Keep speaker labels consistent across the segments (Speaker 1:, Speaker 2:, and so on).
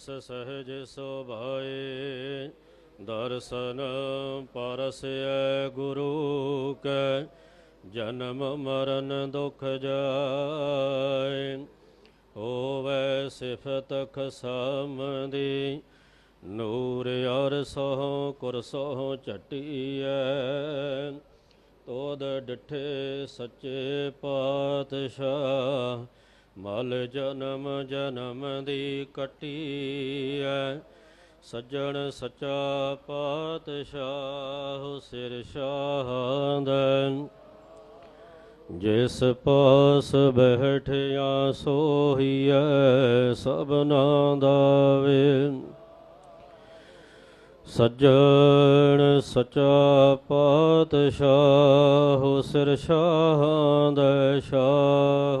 Speaker 1: ਜਿਸ ਸਹਿਜ ਸੋਭਾਏ, ਦਰਸ਼ਨ ਪਰਸੈ ਗੁਰੂ ਕੈ, ਜਨਮ ਮਰਨ ਦੁਖ ਜਾਏ। ਹੋਵੇ ਸਿਫਤ ਖਸਮਦੀ ਨੂਰ ਅਰ ਸੋ ਕੁਰਸੋ ਚਟੀਐ ਤੋਦ ਡਿਠੇ ਸੱਚੇ ਪਾਤਸ਼ਾਹ ਮਲ ਜਨਮ ਜਨਮ ਦੀ ਕਟੀ ਕਟੀਐ, ਸੱਜਣ ਸੱਚਾ ਪਾਤਸ਼ਾਹ ਸਿਰ ਸ਼ਾਹਦਨ ਜਿਸ ਪਾਸ ਬੈਠਿਆ ਸੋਹੀਐ ਸਭਨਾ ਦਾ ਵੇ ਸੱਜਣ ਸਚਾ ਪਾਤਸ਼ਾਹ ਸਿਰ ਸ਼ਾਹ ਦਾ ਸ਼ਾਹ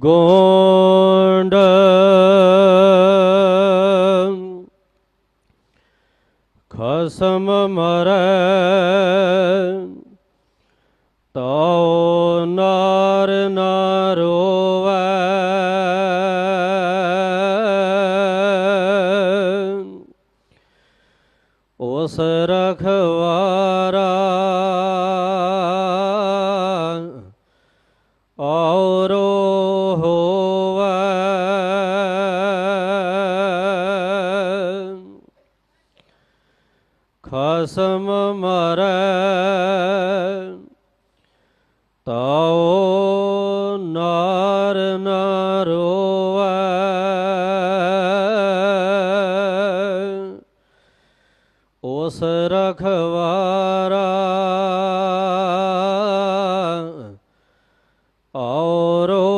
Speaker 1: ਗੋਂਡ। ਖਸਮ ਮਰੈ ਤਉ ਨਾਰ ਨਾ ਰੋਵੈ। ਉਸ ਰਖਵਾਰਾ ਖਸਮ ਮਰੈ ਤਾਉ ਨਾਰ ਨਾ ਰੋਵੈ। ਉਸ ਰਖਵਾਰਾ ਔਰੋ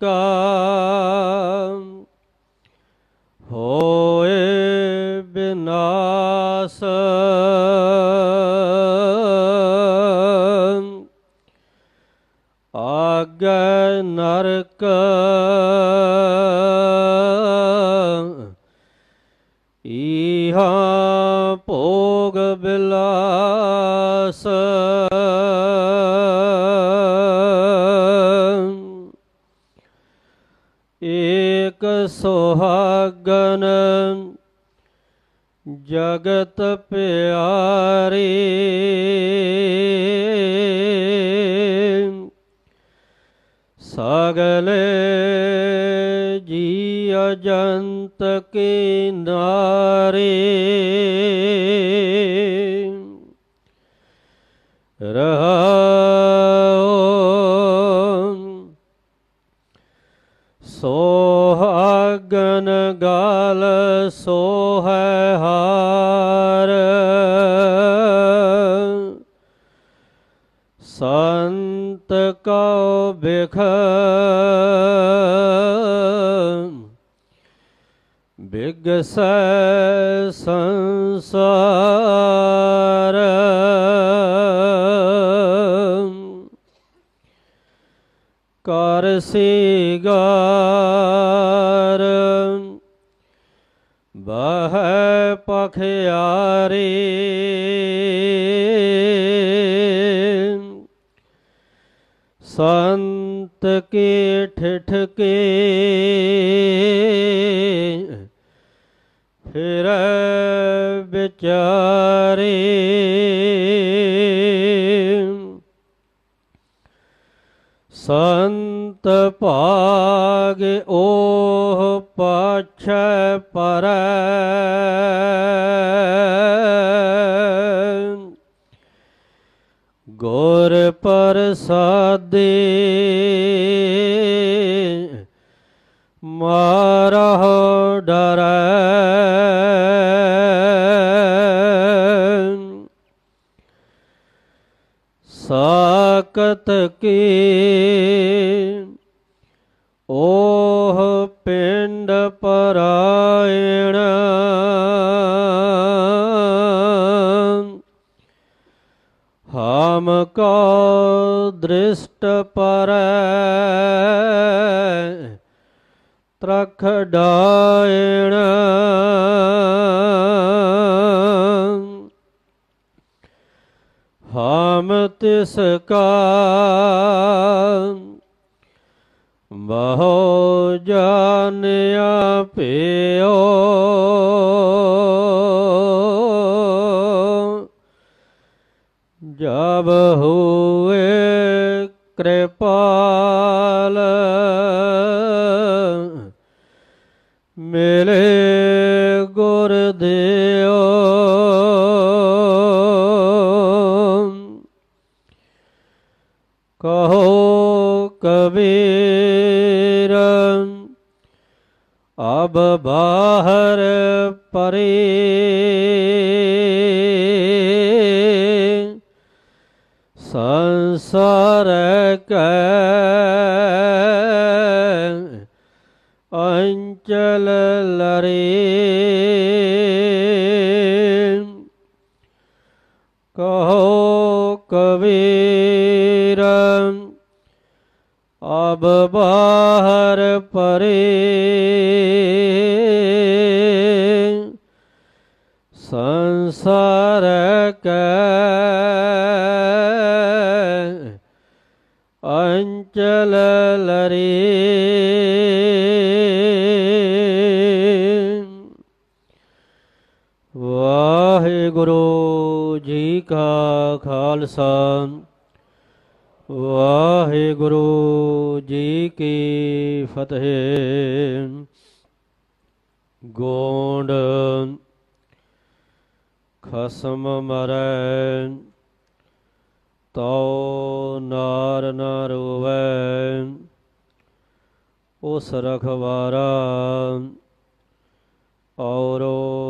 Speaker 1: ਕਾ ਹੋਏ ਬਿਨਾਸ਼। ਆਗੈ ਨਰਕ ਈਹਾ ਭੋਗ ਬਿਲਾਸ। ਸੁਹਾਗਨ ਜਗਤ ਪਿਆਰੀ ਸਗਲੇ ਜੀ ਅਜੰਤ ਕੀ ਨਾਰੀ ਹਾਰ ਸੰਤ ਕਉ ਬਿਖ ਬਿਗਸੈ ਸੰਸਾਰ। ਕਰ ਸਿਗਾਰ ਬਹਿ ਪਖਿਆਰੀ। ਸੰਤ ਕੇ ਠਿਠ ਕੇ ਫਿਰ ਵਿਚਾਰੇ। ਸੰਤ ਸਤ ਭਾਗ ਓਹ ਪਛੈ ਪਰੈ। ਗੁਰ ਪ੍ਰਸਾਦੇ ਮਾਰਹੁ ਡਰੈ। ਸਾਕਤ ਕੀ ਪਿੰਡ ਪਰਾਇਣ। ਹਮ ਕੋ ਦ੍ਰਿਸ਼ਟ ਪਰੈ ਤਰਖ ਡਾਇਣ। ਹਮ ਤਿਸ ਕਾ ਬਹੁ ਜਾਣਿਆ ਪਿਓ ਜਬ ਹੋਏ ਕਿਰਪਾਲ ਮਿਲੇ ਗੁਰ ਦਿਓ ਕਬੀਰ ਅਬ ਬਾਹਰ ਪਰੇ। ਸੰਸਾਰ ਕੈ ਅੰਚਲ ਲਰੇ। ਕਹੋ ਕਬੀਰ ਅਬ ਬਾਹਰ ਪਰੇ ਸੰਸਾਰ ਕੈ ਅੰਚਲ ਲਰੇ ਵਾਹਿਗੁਰੂ ਜੀ ਕਾ ਖਾਲਸਾ ਵਾਹਿਗੁਰੂ ਜੀ ਕੀ ਫਤਿਹ। ਗੋਂਡ ਖਸਮ ਮਰੈ ਤਉ ਨਾਰ ਨ ਰੋਵੈ ਉਸ ਰਖਵਾਰਾ ਔਰੋ